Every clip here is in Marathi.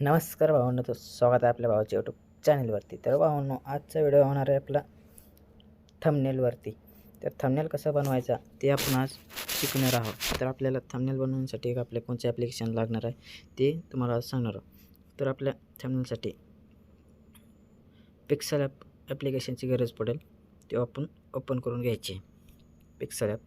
नमस्कार भावांनो तो स्वागत आहे आपल्या भावाच्या यूट्यूब चॅनलवरती तर भावांनो आजचा व्हिडिओ होणार आहे आपला थमनेलवरती तर थमनेल कसा बनवायचा ते आपण आज शिकणार आहोत. तर आपल्याला थमनेल बनवण्यासाठी एक आपल्या कोणते ॲप्लिकेशन लागणार आहे ते तुम्हाला आज सांगणार आहोत. तर आपल्या थमनेलसाठी पिक्सल ॲप ॲप्लिकेशनची गरज पडेल. ते आपण ओपन करून घ्यायची. Pixel app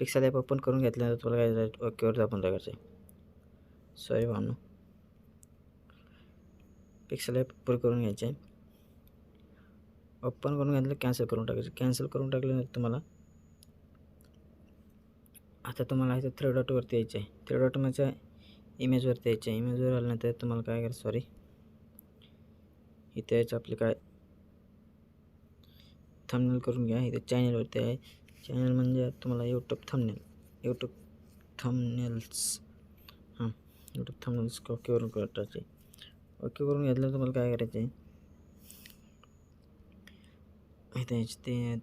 pixel app open करून घेतल्यानंतर तुम्हाला काय ओकेवर दाबून लागायचं आहे. सॉरी भावनो पिक्सल ॲप पूर्ण करून घ्यायचे आहे ओपन करून घेतलं कॅन्सल करून टाकायचं. कॅन्सल करून टाकल्यानंतर तुम्हाला. आता तुम्हाला इथं थ्री डॉटवरती यायचं आहे. थ्री डॉट म्हणजे इमेजवरती यायचं आहे. इमेजवर आल्यानंतर तुम्हाला काय करायचं? सॉरी इथे यायचं आपले काय? थंबनेल करून घ्या. इथे चॅनलवरती आहे. चॅनल म्हणजे तुम्हाला यूट्यूब थंबनेल यूट्यूब थंबनेल्स हां थांबून ओकेवरून करायचे ओके करून घेतलं तुम्हाला काय करायचं आहे? इथे यायचे ते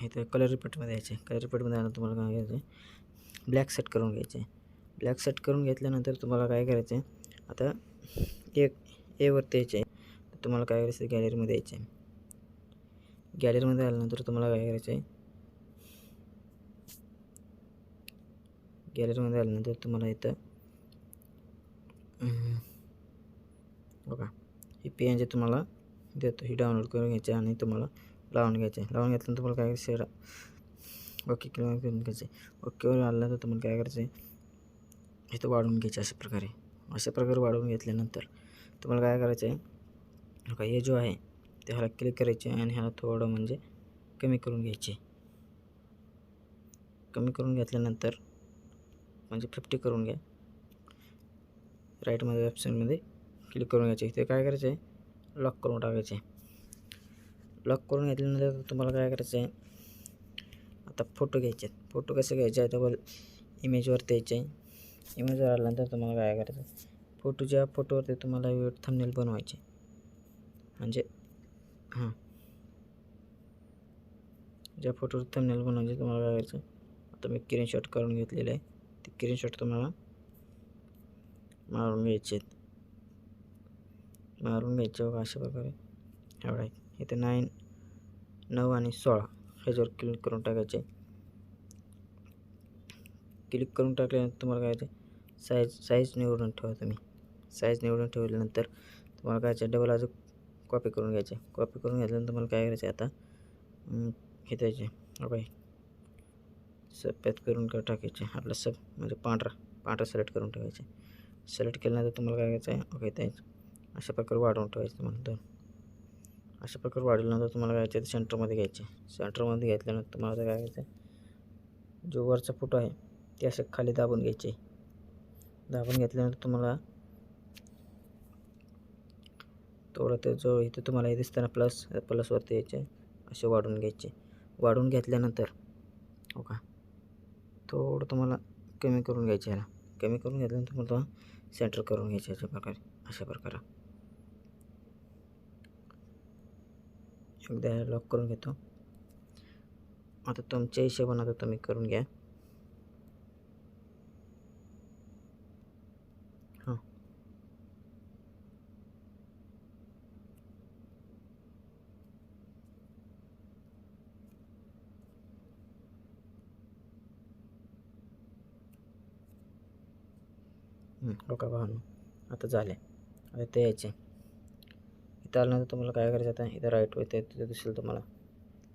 इथे कलर रिपीटमध्ये यायचे. कलर रिपीटमध्ये आलं तुम्हाला काय करायचं आहे? ब्लॅक सेट करून घ्यायचे. ब्लॅक सेट करून घेतल्यानंतर तुम्हाला काय करायचं आहे? आता एक एवरती यायचे आहे. तुम्हाला काय करायचं आहे? गॅलरीमध्ये यायचे आहे. गॅलरीमध्ये आल्यानंतर तुम्हाला काय करायचं आहे? गॅलरीमध्ये आल्यानंतर तुम्हाला इथं बघा ही पी एन जी तुम्हाला देतो ही डाउनलोड करून घ्यायची आणि तुम्हाला लावून घ्यायचे लावून घेतल्यानंतर तुम्हाला काय शेअर ओके किंवा करून घ्यायचे ओकेवर आलं तर तुम्हाला काय करायचं आहे? इथं वाढवून घ्यायचे अशा प्रकारे. अशा प्रकारे वाढवून घेतल्यानंतर तुम्हाला काय करायचं आहे? बघा हे जो आहे ते ह्याला क्लिक करायचे आणि ह्याला थोडं म्हणजे कमी करून घ्यायचे कमी करून घेतल्यानंतर म्हणजे फिफ्टी करून घ्या. राईटमध्ये ऑप्शनमध्ये क्लिक करून घ्यायचे. इथे काय करायचं आहे लॉक करून टाकायचे. लॉक करून घेतल्यानंतर तुम्हाला काय करायचं आहे आता फोटो घ्यायचे आहेत. फोटो कसे घ्यायचे आहे तर इमेजवरती यायचे. आहे इमेजवर आल्यानंतर तुम्हाला काय करायचं आहे फोटोच्या फोटोवरती तुम्हाला थंबनेल बनवायचे. म्हणजे हां. ज्या फोटोवर थंबनेल बनवायचे तुम्हाला काय करायचं आता मी स्क्रीनशॉट करून घेतलेलं आहे. ते स्क्रीनशॉट तुम्हाला मारून घ्यायचे मारून घ्यायचे बघा अशा प्रकारे. एवढा आहे इथे नाईन नऊ आणि सोळा ह्याच्यावर क्लिक करून टाकायचे. क्लिक करून टाकल्यानंतर तुम्हाला काय साईज साईज निवडून ठेवा तुम्ही. साईज निवडून ठेवल्यानंतर तुम्हाला काय डबल अजून कॉपी करून घ्यायचे. कॉपी करून घेतल्यानंतर तुम्हाला काय करायचं आता? हे द्यायचे. बाई सफेद करून का टाकायचे. आपलं सब म्हणजे पांढरा पांढरा सिलेक्ट करून ठेवायचे सिलेक्ट केल्यानंतर तुम्हाला काय करायचं आहे? ओके त्याच अशा प्रकारे वाढवून ठेवायचं तुम्हाला अशा प्रकारे वाढल्यानंतर तुम्हाला काय करायचं सेंटरमध्ये घ्यायचे सेंटरमध्ये घेतल्यानंतर तुम्हाला काय करायचं जो वरचा फोटो आहे ते असं खाली दाबून घ्यायचे. दाबून घेतल्यानंतर तुम्हाला थोडं ते जो इथे तुम्हाला हे दिसताना प्लस प्लसवरती यायचे असे वाढून घ्यायचे. वाढून घेतल्यानंतर हो का? थोडं तुम्हाला कमी करून घ्यायचे ह्याला कमी करून घेतल्यानंतर तुम्हाला सेंटर करून घ्यायचे अशा प्रकारे अशा प्रकारे. एकदा लॉक करून घेतो. आता तुमच्या हिशोबानं आता तुम्ही करून घ्या हां हो का भावनो आता झाले. आता ते यायचे. इथं आल्यानंतर तुम्हाला काय करायचं आता? इथं राईट होते तिथं दिसेल तुम्हाला.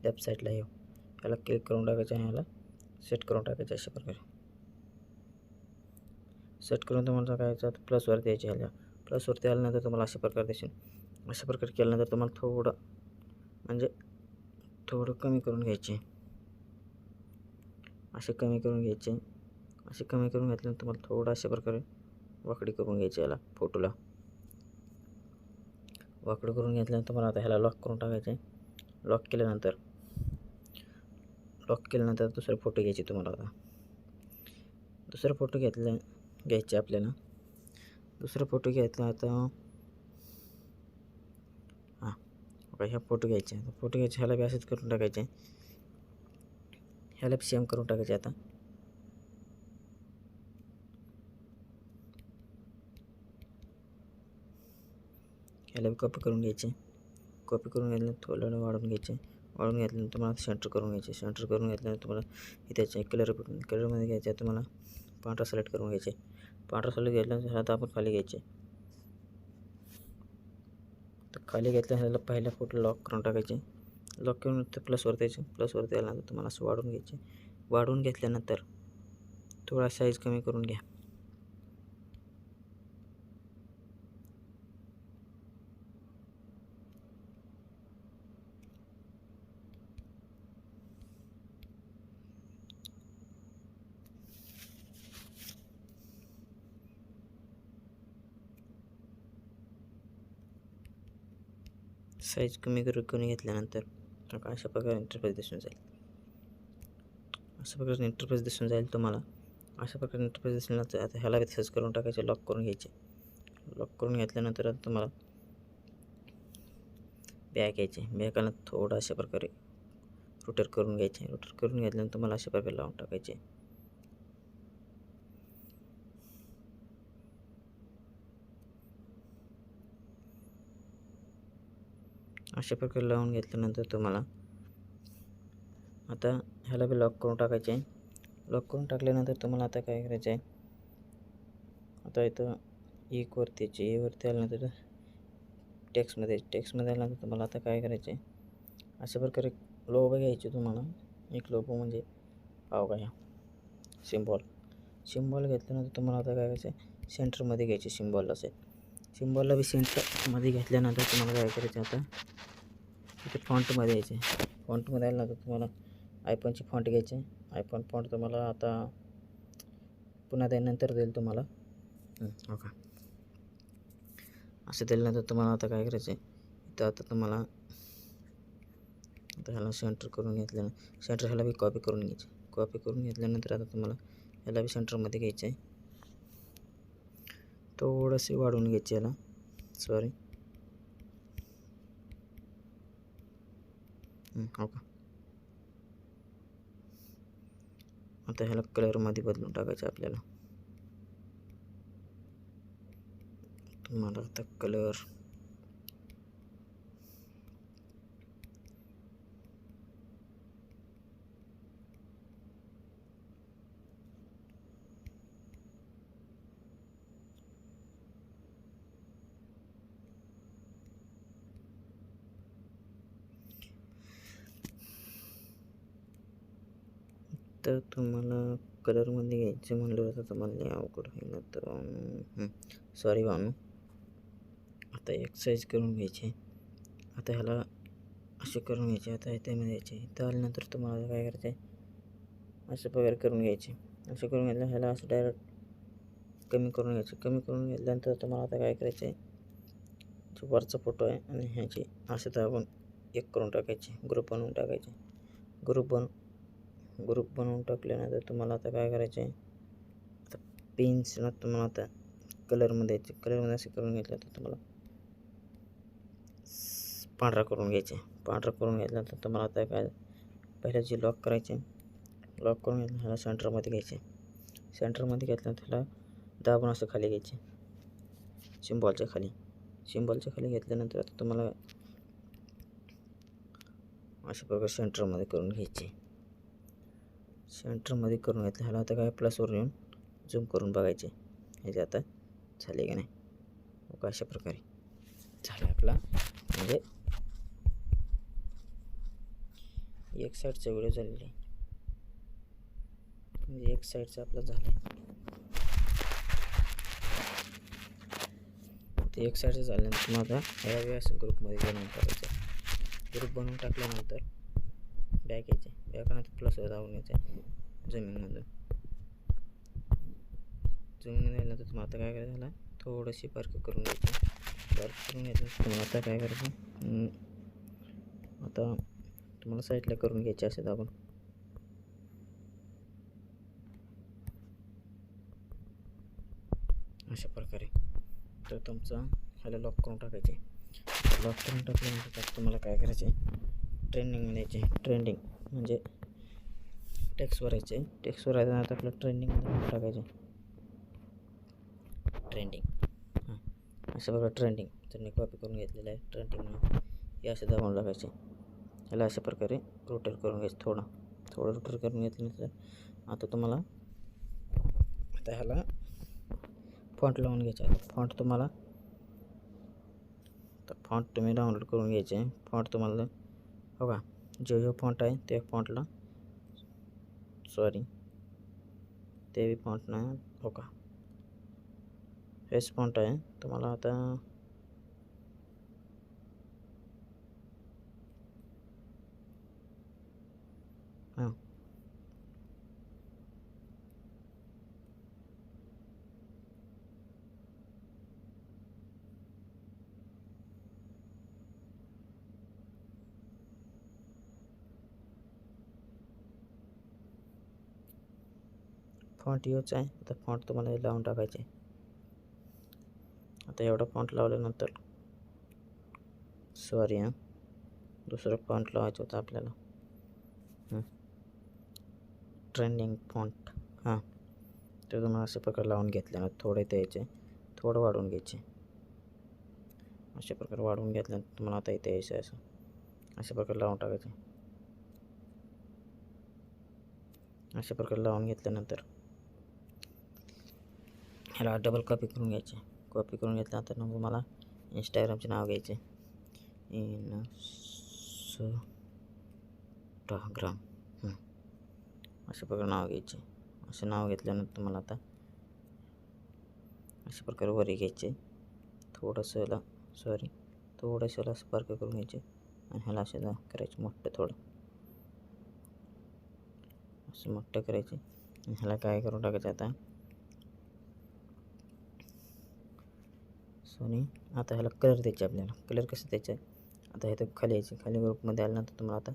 लेफ्ट साईडला येऊ. याला क्लिक करून टाकायचं आणि याला सेट करून टाकायचं अशा प्रकारे. सेट करून तुम्हाला काय करायचं प्लसवरती यायचे ह्याला. प्लसवरती आल्यानंतर तुम्हाला अशा प्रकारे दिसेल. अशा प्रकारे केल्यानंतर तुम्हाला थोडं म्हणजे थोडं कमी करून घ्यायचे. असे कमी करून घ्यायचे. असे कमी करून घेतल्यानंतर तुम्हाला थोडं अशा प्रकारे वाकडी करून घ्यायची याला फोटोला. वाकडं करून घेतल्यानंतर मला आता ह्याला लॉक करून टाकायचे लॉक केल्यानंतर लॉक केल्यानंतर दुसरे फोटो घ्यायचे तुम्हाला आता. दुसरा फोटो घेतल्या घ्यायचे आपल्याला. दुसरा फोटो घ्यायचा आता हां बघा ह्या फोटो घ्यायचे. फोटो घ्यायचे ह्याला बी असेच करून टाकायचे. ह्याला बी सेम करून टाकायचे आता. ह्याला कॉपी करून घ्यायचे. कॉपी करून घेतल्यानंतर थोडं वाढवून घ्यायचे. वाढवून घेतल्यानंतर तुम्हाला सेंटर करून घ्यायचे. सेंटर करून घेतल्यानंतर तुम्हाला इथे कलर कलरमध्ये घ्यायचे. तुम्हाला पांढरा सिलेक्ट करून घ्यायचे. पांढरा सिलेक्ट घेतल्यानंतर आता आपण खाली घ्यायचे. तर खाली घेतल्यानंतर पहिला फोटो लॉक करून टाकायचे. लॉक करून ते प्लसवर द्यायचे प्लसवरती द्यायला तुम्हाला असं वाढवून घ्यायचे. वाढवून घेतल्यानंतर थोडा साईज कमी करून घ्या. साईज कमी करून घेतल्यानंतर अशा प्रकारे इंटरफेस दिसून जाईल. अशा प्रकारे इंटरफेस दिसून जाईल तुम्हाला. अशा प्रकारे इंटरफेस दिसल्यानंतर आता ह्याला बी तसंच करून टाकायचे? लॉक करून घ्यायचे. लॉक करून घेतल्यानंतर आता तुम्हाला बॅग घ्यायचे बॅगाला थोडं अशा प्रकारे रोटर करून घ्यायचे. रोटर करून घेतल्यानंतर तुम्हाला अशा प्रकारे लावून टाकायचे. अशा प्रकारे लावून घेतल्यानंतर तुम्हाला आता ह्याला बी लॉक करून टाकायचे आहे. लॉक करून टाकल्यानंतर तुम्हाला आता काय करायचं आहे? आता इथं एकवरती वरती एवरती वरती आल्यानंतर टेक्समध्ये टेक्समध्ये आल्यानंतर तुम्हाला आता काय करायचं आहे? अशा प्रकारे लोगो घ्यायचे तुम्हाला. एक लोगो म्हणजे पाव सिम्बॉल सिम्बॉल घेतल्यानंतर तुम्हाला आता काय करायचं आहे? सेंटरमध्ये घ्यायचे सिम्बॉल असे. सिम्बॉलला बी सेंटर मध्ये घेतल्यानंतर तुम्हाला काय करायचं आता? इथे फॉन्टमध्ये यायचे. फॉन्टमध्ये आल्यानंतर तुम्हाला? आयफोनचे फॉन्ट घ्यायचे. आयफोन फॉन्ट तुम्हाला आता पुन्हा त्यानंतर देईल तुम्हाला. हो का? असं दिल्यानंतर तुम्हाला आता काय करायचं आहे इथं आता तुम्हाला आता ह्याला सेंटर करून घेतल्यानं सेंटर ह्याला बी कॉपी करून घ्यायचे. कॉपी करून घेतल्यानंतर आता तुम्हाला ह्याला बी सेंटरमध्ये घ्यायचं आहे थोडंसे वाढवून घ्यायचे याला. सॉरी hmm, हो का? आता ह्याला कलरमध्ये बदलून टाकायचं आपल्याला. तुम्हाला आता कलर तर तुम्हाला कलरमध्ये घ्यायचं म्हणलं तर तुम्हाला अवघड होईल तर सॉरी बानू आता एक्सरसाइज करून घ्यायचे. आता ह्याला असे करून घ्यायचे आता ह्याच्यामध्ये यायचे इथं आल्यानंतर तुम्हाला काय करायचं आहे अशा प्रकारे करून घ्यायचे. असं करून घेतलं ह्याला असं डायरेक्ट कमी करून घ्यायचं. कमी करून घेतल्यानंतर तुम्हाला आता काय करायचं आहे जो वरचा फोटो आहे आणि ह्याची असं तर आपण एक करून टाकायचे. ग्रुप बनवून टाकायचे. ग्रुप बनवून ग्रुप बनवून टाकल्यानंतर तुम्हाला आता काय करायचं आहे? आता पेन्सला तुम्हाला आता कलरमध्ये यायचे कलरमध्ये असं करून घेतलं तर तुम्हाला पांढरा करून घ्यायचे. पांढरा करून घेतल्यानंतर तुम्हाला आता काय पहिलं जे लॉक करायचे लॉक करून घेतलं ह्याला सेंटरमध्ये घ्यायचे. सेंटरमध्ये घेतल्यानंतर ह्याला दाबून असं खाली घ्यायचे. सिम्बॉलच्या खाली. सिम्बॉलच्या खाली घेतल्यानंतर आता तुम्हाला अशा प्रकारे सेंटरमध्ये करून घ्यायचे. सेंटरमध्ये करून घेतलं. ह्याला आता काय प्लसवर येऊन झूम करून बघायचे. ह्याचे आता झाले की नाही? ओके अशा प्रकारे. झालं आपला. म्हणजे एक साईडचा व्हिडिओ झालेला आहे. म्हणजे एक साईडचा आपला झाला ते एक साईडचं झाल्यानंतर माझा ह्या वेळेस ग्रुपमध्ये बनवून टाकायचं. ग्रुप बनवून टाकल्यानंतर बॅक यायचे. बॅकनंतर प्लस दाबून यायचे. जमीनमधून जमीन आल्यानंतर तुम्हाला आता काय करायचं झालं? थोडीशी पार्क करून घ्यायची. पार्क करून घ्यायचं. तुम्हाला आता काय करायचं? आता तुम्हाला साईडला करून घ्यायचे असेल दाबून अशा प्रकारे. तर तुमचा ह्याला लॉक करून टाकायचे. लॉक करून टाकल्यानंतर तुम्हाला काय करायचे ट्रेंडिंगमध्ये द्यायचे ट्रेंडिंग म्हणजे टेक्स्टवर यायचे टेक्स्टवर आता आपलं ट्रेंडिंगमध्ये टाकायचे. ट्रेंडिंग हां. असं बघा ट्रेंडिंग तर मी कॉपी करून घेतलेलं आहे. ट्रेंडिंग म्हणून. हे असं दाबून टाकायचे. ह्याला अशा प्रकारे रोटेट करून घ्यायचं. थोडा. थोडं रोटेट करून घेतल्यानंतर आता तुम्हाला आता ह्याला फॉन्ट लावून घ्यायचा फॉन्ट तुम्हाला तर फॉन्ट तुम्ही डाउनलोड करून घ्यायचे. फॉन्ट तुम्हाला हो का जो जो फॉन्ट आहे त्या फॉन्टला सॉरी ते बी फॉन्ट नाही हो का हेच फॉन्ट आहे. तुम्हाला आता हां फॉन्ट यूज आहे. आता फॉन्ट तुम्हाला हे लावून टाकायचे. आता एवढा फॉन्ट लावल्यानंतर सॉरी हां. दुसरं फॉन्ट लावायचं होतं आपल्याला. ट्रेंडिंग फॉन्ट हां. ते तुम्हाला अशा प्रकारे लावून घेतल्यानंतर थोडे द्यायचे थोडं वाढवून घ्यायचे. अशा प्रकारे वाढवून घेतल्यानंतर तुम्हाला आता इथे यायचं आहे असं. अशा प्रकारे लावून टाकायचे. अशा प्रकारे लावून घेतल्यानंतर ह्याला डबल कॉपी करून घ्यायचे. कॉपी करून घेतल्यानंतर मग मला इंस्टाग्रामचे नाव घ्यायचे. इंस्टाग्राम अशा प्रकारे नाव घ्यायचे. असं नाव घेतल्यानंतर मला आता अशा प्रकारे वरी घ्यायचे. थोडंसं याला सॉरी थोडंसं याला स्पार्क करून घ्यायचे. आणि ह्याला असं करायचं मोठं थोडं. असं मोठं करायचे. ह्याला काय करून टाकायचं आता? सोनी. आता ह्याला कलर द्यायचे आपल्याला. कलर कसं द्यायचं? आहे आता हे तर खाली यायचे. खाली ग्रुपमध्ये आल्यानंतर तुम्हाला आता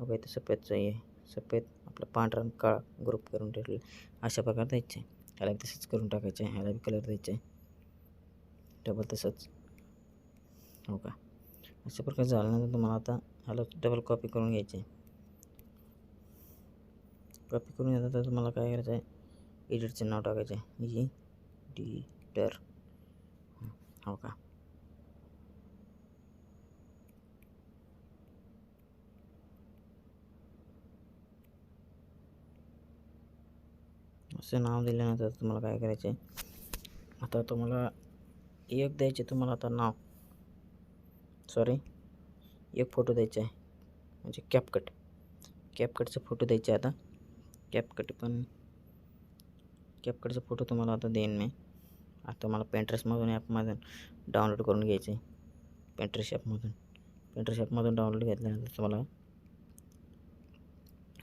बघा इथं सफेदचं आहे. सफेद आपला पांढरा आणि काळा ग्रुप करून ठेवलेला अशा प्रकारे द्यायचे. ह्याला तसंच करून टाकायचे. ह्याला बी कलर द्यायचे. डबल तसंच. हो का? अशा प्रकारे झाल्यानंतर तुम्हाला आता ह्याला डबल कॉपी करून घ्यायची. कॉपी करून घेतलं तर तुम्हाला काय करायचं आहे एडिटचं नाव टाकायचे ई डी टर हो का? असं नाव दिल्यानंतर तुम्हाला काय करायचे आता तुम्हाला एक द्यायचे तुम्हाला आता नाव. सॉरी एक फोटो द्यायचा आहे म्हणजे कॅपकट कॅपकटचा फोटो द्यायचे आता. कॅपकट पण. कॅपकटचा फोटो तुम्हाला आता देईन मी. आता मला पेंट्रेसमधून ॲपमधून डाउनलोड करून घ्यायचे. पेंट्रेस ॲपमधून पेंट्रेस ॲपमधून डाउनलोड घेतल्यानंतर तुम्हाला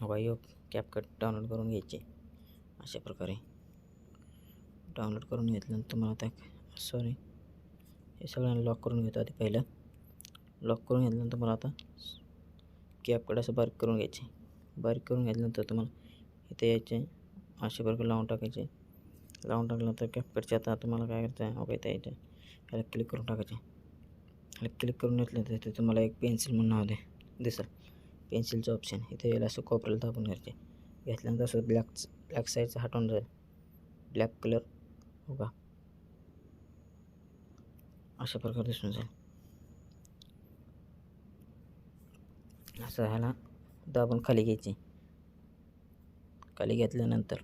वायो कॅपकट डाउनलोड करून घ्यायचे. अशा प्रकारे. डाउनलोड करून घेतल्यानंतर तुम्हाला आता सॉरी हे सगळ्यांना लॉक करून घेतो आधी पहिलं. लॉक करून घेतल्यानंतर मला आता कॅपकट असं बारीक करून घ्यायचे. बारीक करून घेतल्यानंतर तुम्हाला इथे यायचे. अशा प्रकारे लावून टाकायचे. लावून टाकल्यानंतर कॅपकटचे आता तुम्हाला काय करायचं आहे? ओके इथे ह्याला क्लिक करून टाकायचे ह्याला क्लिक करून घेतल्यानंतर इथे तुम्हाला एक पेन्सिल म्हणून नाव दे. दिसेल. पेन्सिलचं ऑप्शन इथे याला असं कोपऱ्याला दाबून घ्यायचे घेतल्यानंतर असं ब्लॅक ब्लॅक साईडचं हटवून जाईल. ब्लॅक कलर हो का? अशा प्रकारे दिसून जाईल. असं ह्याला दाबून खाली घ्यायची. खाली घेतल्यानंतर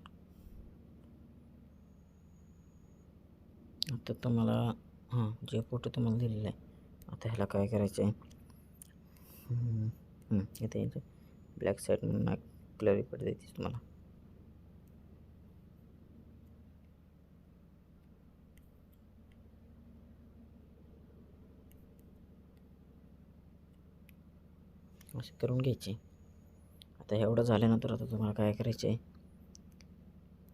आता तुम्हाला हां जे फोटो तुम्हाला दिलेला आहे आता ह्याला काय करायचं आहे इथे यायचं ब्लॅक साईड म्हणून क्लर रिपोर्ट देते तुम्हाला. असे करून घ्यायचे. आता एवढं झाल्यानंतर आता तुम्हाला काय करायचं आहे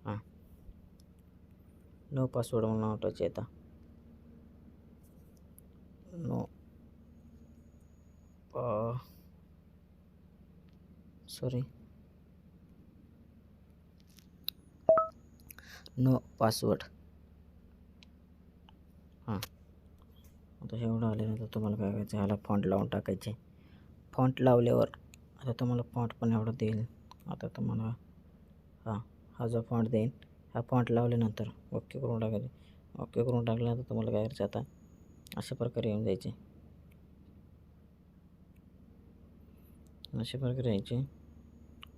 हां नो पासवर्ड म्हणून वाटायचे आता नो सॉरी नो पासवर्ड हां आता एवढं आल्यानंतर तुम्हाला काय करायचं ह्याला फॉन्ट लावून टाकायचे फॉन्ट लावल्यावर आता तुम्हाला फॉन्ट पण एवढं देईल आता तुम्हाला हां हा जो फॉन्ट देईल हा पॉईंट लावल्यानंतर ओके करून टाकायचे. ओके करून टाकल्यानंतर तुम्हाला काय करायचं आता अशा प्रकारे येऊन जायचे. अशा प्रकारे यायचे.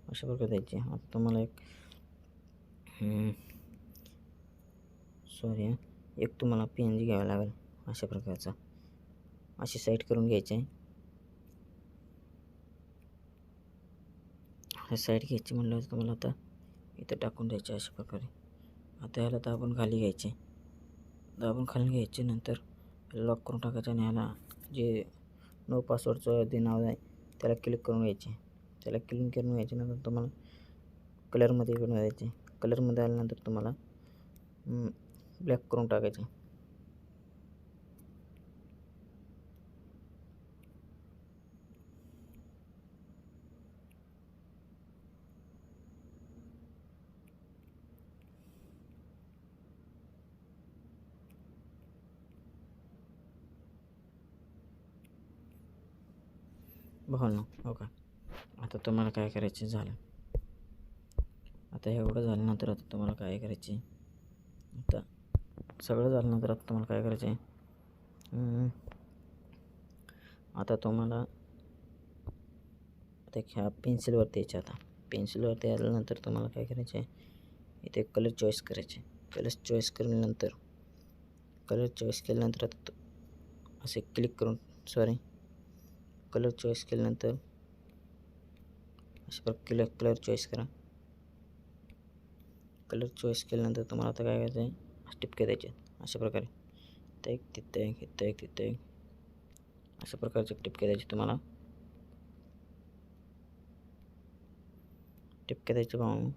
अशा प्रकारे द्यायचे. आता तुम्हाला एक सॉरी एक तुम्हाला पी एन जी घ्यावा लागेल अशा प्रकारचा. अशी साईट करून घ्यायची आहे. साईट साईड घ्यायची म्हणल्यावर तुम्हाला आता इथं टाकून द्यायची अशा प्रकारे. आता ह्याला दाबून खाली घ्यायचे. दाबून खाली घ्यायचे नंतर लॉक करून टाकायचं आणि ह्याला जे नो पासवर्डचं जे नाव आहे त्याला क्लिक करून घ्यायचे. त्याला क्लिक करून घ्यायचे नंतर तुम्हाला कलरमध्ये करून द्यायचे कलरमध्ये आल्यानंतर तुम्हाला ब्लॅक करून टाकायचे. भावना हो का? आता तुम्हाला काय करायचे झालं? आता एवढं झाल्यानंतर आता तुम्हाला काय करायचे? आता सगळं झाल्यानंतर आता तुम्हाला काय करायचे आता तुम्हाला आता ह्या पेन्सिलवरती यायचे आता. पेन्सिलवरती आल्यानंतर तुम्हाला काय करायचे इथे कलर चॉईस करायचे कलर चॉईस केल्यानंतर कलर चॉईस केल्यानंतर आता असे क्लिक करून सॉरी कलर चॉईस केल्यानंतर अशा प्रकारे कलर कलर चॉईस करा. कलर चॉईस केल्यानंतर तुम्हाला आता काय करायचं आहे टिपके द्यायचे अशा प्रकारे. तिथं एक तिथं एक इथं एक तिथं एक अशा प्रकारचे टिपके द्यायचे तुम्हाला. टिपके द्यायचे पाहून.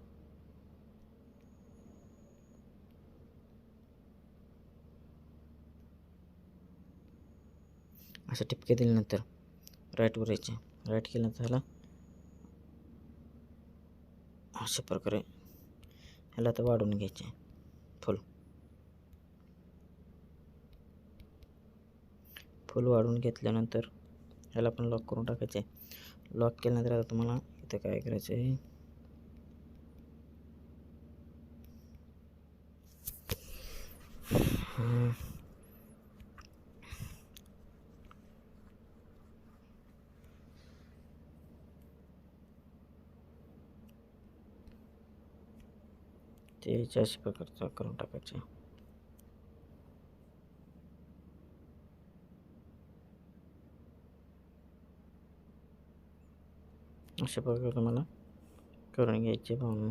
असं टिपके दिल्यानंतर राईटवर यायचे. राईट केल्यानंतर ह्याला अशा प्रकारे. ह्याला आता वाढवून घ्यायचे. फुल फुल वाढवून घेतल्यानंतर ह्याला पण लॉक करून टाकायचे. लॉक केल्यानंतर आता तुम्हाला इथं काय करायचं आहे ते अशा प्रकारचा करून टाकायचे. अशा प्रकारे तुम्हाला करून घ्यायचे भावना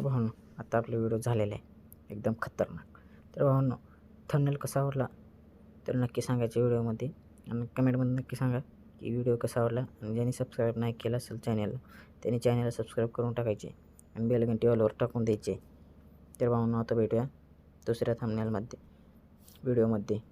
भावनो आता आपला व्हिडिओ झालेला आहे. एकदम खतरनाक. तर भावनो थंबनेल कसा आवडला? तर नक्की सांगायच्या व्हिडिओमध्ये. आणि कमेंटमध्ये नक्की सांगा की व्हिडिओ कसा आवडला. आणि ज्यांनी सबस्क्राईब नाही केला असेल चॅनलला त्यांनी चॅनलला सबस्क्राईब करून टाकायचे. आणि बेल घंटी ऑलवर टाकून द्यायचे. तर भावनो आता भेटूया दुसऱ्या थंबनेलमध्ये व्हिडिओमध्ये.